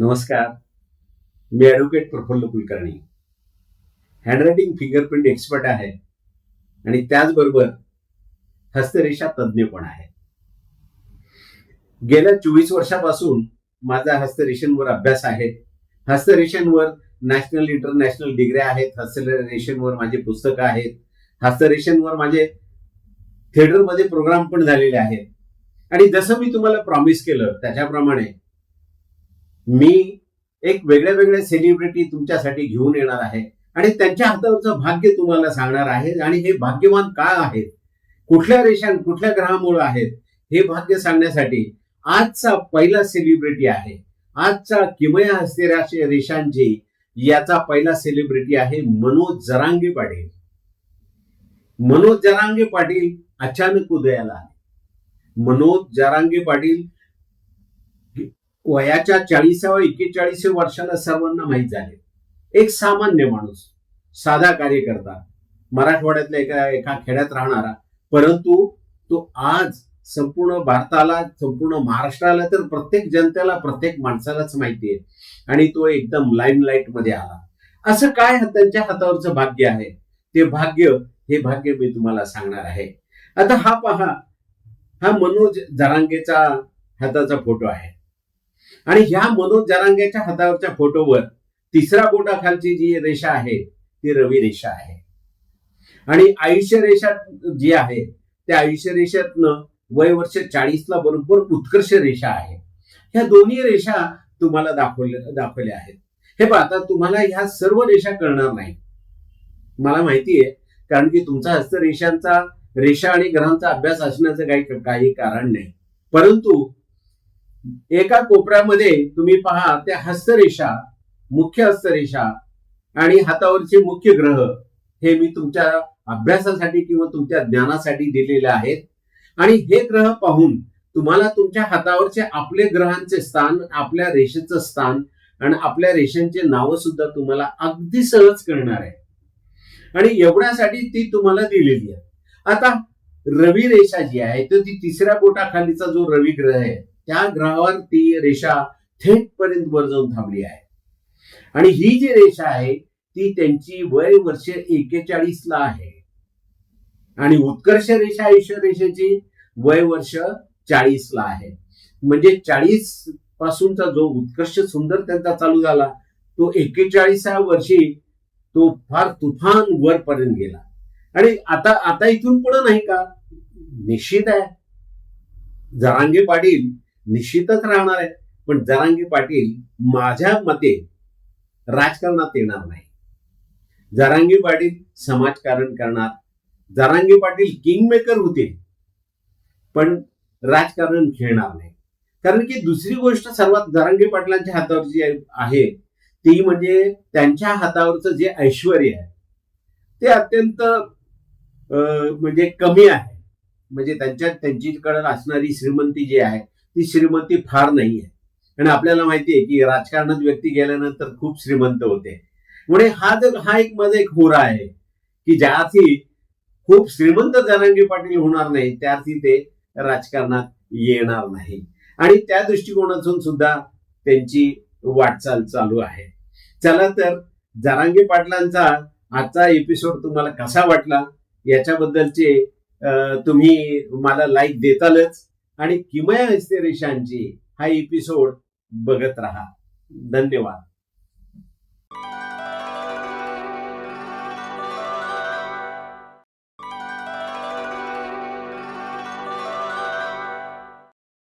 नमस्कार. मी advocate Prafulla Kulkarni. Handwriting fingerprint expert आहे. आणि त्याचबरोबर हस्तरेषा तज्ज्ञ पण आहे. गेल्या चोवीस वर्षापासून माझा हस्तरेषांवर अभ्यास आहे. हस्तरेषांवर नॅशनल इंटरनॅशनल डिग्र्या आहेत. हस्तरेषांवर माझे पुस्तकं आहेत. हस्तरेषांवर माझे थिएटरमध्ये प्रोग्राम पण झालेले आहेत. आणि जसं मी तुम्हाला प्रॉमिस केलं त्याच्याप्रमाणे मी एक वेगळ्या वेगळ्या सेलिब्रिटी तुमच्यासाठी घेऊन येणार आहे. आणि त्यांच्या हातावरचं भाग्य तुम्हाला सांगणार आहे. आणि हे भाग्यवान का आहेत? कुठल्या रेषां कुठल्या ग्रहामुळे आहेत? हे भाग्य सांगण्यासाठी आजचा पहिला सेलिब्रिटी आहे. आजचा किमया हस्तेरा रेषांची याचा पहिला सेलिब्रिटी आहे मनोज जरांगे पाटील. मनोज जरांगे पाटील अचानक उदयाला आले. मनोज जरांगे पाटील वयाच्या चाळीसाव्या एक्केचाळीसाव्या वर्षाला सर्वांना माहीत झाले. एक सामान्य माणूस साधा कार्यकर्ता मराठवाड्यातल्या एका एका खेड्यात राहणारा परंतु तो आज संपूर्ण भारताला संपूर्ण महाराष्ट्राला तर प्रत्येक जनतेला प्रत्येक माणसालाच माहिती आहे आणि तो एकदम लाईमलाईटमध्ये आला. असं काय त्यांच्या हातावरचं भाग्य आहे? ते भाग्य हे भाग्य मी तुम्हाला सांगणार आहे. आता हा पहा हा मनोज जरांगेचा हाताचा फोटो आहे. आणि ह्या मनोज जरांगेच्या हातावरच्या फोटोवर तिसरा बोटाखालची जी रेषा आहे ती रवी रेषा आहे. आणि आयुष्य रेषा जी आहे त्या आयुष्य रेषेतनं वय वर्ष चाळीसला बरोबर उत्कर्ष रेषा आहे. ह्या दोन्ही रेषा तुम्हाला दाखवल्या दाखवल्या आहेत. हे पहा आता तुम्हाला ह्या सर्व रेषा कळणार नाही. मला माहिती आहे कारण की तुमचा हस्त रेषांचा रेषा आणि ग्रहांचा अभ्यास असण्याचं काही काही कारण नाही. परंतु एका कोपऱ्यामध्ये तुम्ही पहा त्या हस्तरेषा मुख्य हस्तरेषा आणि हातावरचे मुख्य ग्रह हे मी तुमच्या अभ्यासासाठी किंवा तुमच्या ज्ञानासाठी दिलेले आहेत. आणि हे ग्रह पाहून तुम्हाला तुमच्या हातावरचे आपले ग्रहांचे स्थान आपल्या रेषेचं स्थान आणि आपल्या रेषांचे नावं सुद्धा तुम्हाला अगदी सहज कळणार आहे. आणि एवढ्यासाठी ती तुम्हाला दिलेली आहे. आता रवी रेषा जी आहे तर ती तिसऱ्या बोटाखालीचा जो रवी ग्रह आहे त्या ग्रहावर ती रेषा थेटपर्यंत वर जाऊन थांबली आहे. आणि ही जी रेषा आहे ती त्यांची वय वर्ष एकेचाळीस ला आहे. आणि उत्कर्ष रेषा आयुष्य रेषेची वय वर्ष चाळीस ला आहे. म्हणजे चाळीस पासूनचा जो उत्कर्ष सुंदर त्यांचा चालू झाला तो एकेचाळीसा वर्षी तो फार तुफान वरपर्यंत गेला. आणि आता आता इथून पुढे नाही का? निश्चित आहे. जरांगे पाटील निश्चितच राहणार आहे. पण जरांगी पाटील माझ्या मते राजकारणात येणार नाही. जरांगी पाटील समाजकारण करणार जरांगी पाटील किंग मेकर होते. पण राजकारण खेळणार नाही. कारण की दुसरी गोष्ट सर्वात जरांगी पाटलांच्या हातावरची आहे ती म्हणजे त्यांच्या हातावरचं जे ऐश्वर आहे ते अत्यंत म्हणजे कमी आहे. म्हणजे त्यांच्या त्यांच्याकडे असणारी श्रीमंती जी आहे ती श्रीमंती फार नाही आहे आणि आपल्याला माहिती आहे की राजकारणात व्यक्ती गेल्यानंतर खूप श्रीमंत होते. म्हणजे हा जर हा एक माझा एक होरा आहे की ज्यार्थी खूप श्रीमंत जनांगी पाटील होणार नाही त्यार्थी ते राजकारणात येणार नाही. आणि त्या दृष्टिकोनातून सुद्धा त्यांची वाटचाल चालू आहे. चला तर जरांगे पाटलांचा आजचा एपिसोड तुम्हाला कसा वाटला? याच्याबद्दलचे तुम्ही मला लाईक देतालच. आणि किमया हस्ते रेषांची हा एपिसोड बघत राहा. धन्यवाद.